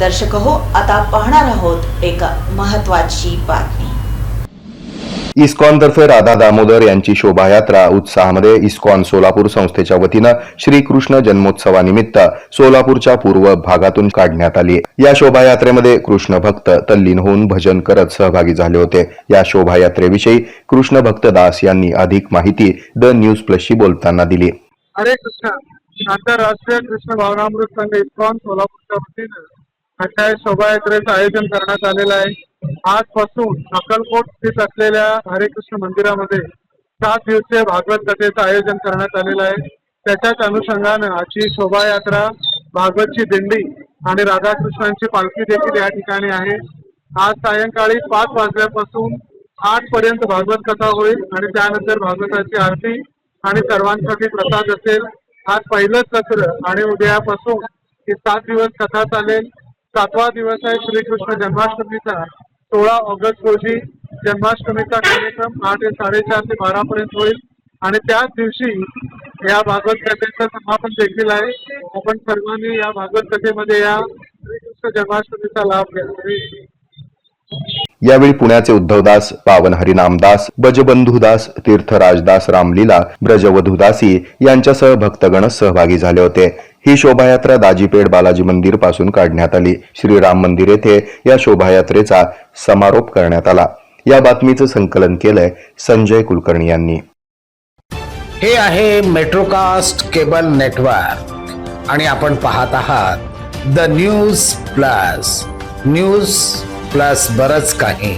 दर्शक हो आता पाहणार आहोत एक महत्वाची बातमी. इस्कॉन तर्फे राधा दामोदर यांची शोभायात्रा उत्साहामध्ये इस्कॉन सोलापूर संस्थेच्या वतीनं श्रीकृष्ण जन्मोत्सवानिमित्त सोलापूरच्या पूर्व भागातून काढण्यात आली. या शोभायात्रेमध्ये कृष्ण भक्त तल्लीन होऊन भजन करत सहभागी झाले होते. या शोभायात्रेविषयी कृष्ण भक्त दास यांनी अधिक माहिती द न्यूज प्लसशी बोलताना दिली. हरे कृष्ण. आंतरराष्ट्रीय कृष्ण भावनामृत संघ इस्कॉन सोलापूरच्या वतीनं अशा शोभायात्रेचं आयोजन करण्यात आलेलं आहे. आजपासून अक्कलकोट स्थित असलेल्या हरे कृष्ण मंदिरामध्ये सात दिवसीय भागवत कथेचं आयोजन करण्यात आलेलं आहे. त्याच्याच अनुषंगानं आजची शोभायात्रा भागवतची दिंडी आणि राधाकृष्णांची पालखी देखील या ठिकाणी आहे. आज सायंकाळी पाच वाजल्यापासून आठ पर्यंत भागवत कथा होईल आणि त्यानंतर भागवताची आरती आणि सर्वांसाठी प्रसाद असेल. आज पहिलंच सत्र आणि उद्यापासून हे सात दिवस कथा चालेल. सातवा दिवस आहे श्रीकृष्ण जन्माष्टमीचा. सोळा ऑगस्ट रोजी जन्माष्टमीचा कार्यक्रम आठ ते साडेचार ते बारा पर्यंत होईल. आणि त्याच दिवशी या भागवत कथेचं समापन देखील आहे. आपण सर्वांनी या भागवत कथेमध्ये या श्रीकृष्ण जन्माष्टमीचा लाभ घ्या. यावेळी पुण्याचे उद्धवदास पावन हरिनामदास बजबंधुदास तीर्थराजदास रामलीला ब्रजवधुदासी यांच्यासह भक्तगण सहभागी झाले होते. ही शोभायात्रा दाजीपेठ बालाजी मंदिरपासून काढण्यात आली. श्रीराम मंदिर येथे या शोभायात्रेचा समारोप करण्यात आला. या बातमीचं संकलन केलंय संजय कुलकर्णी यांनी. हे आहे मेट्रोकास्ट केबल नेटवर्क आणि आपण पाहत आहात the news plus news plus बरच काही.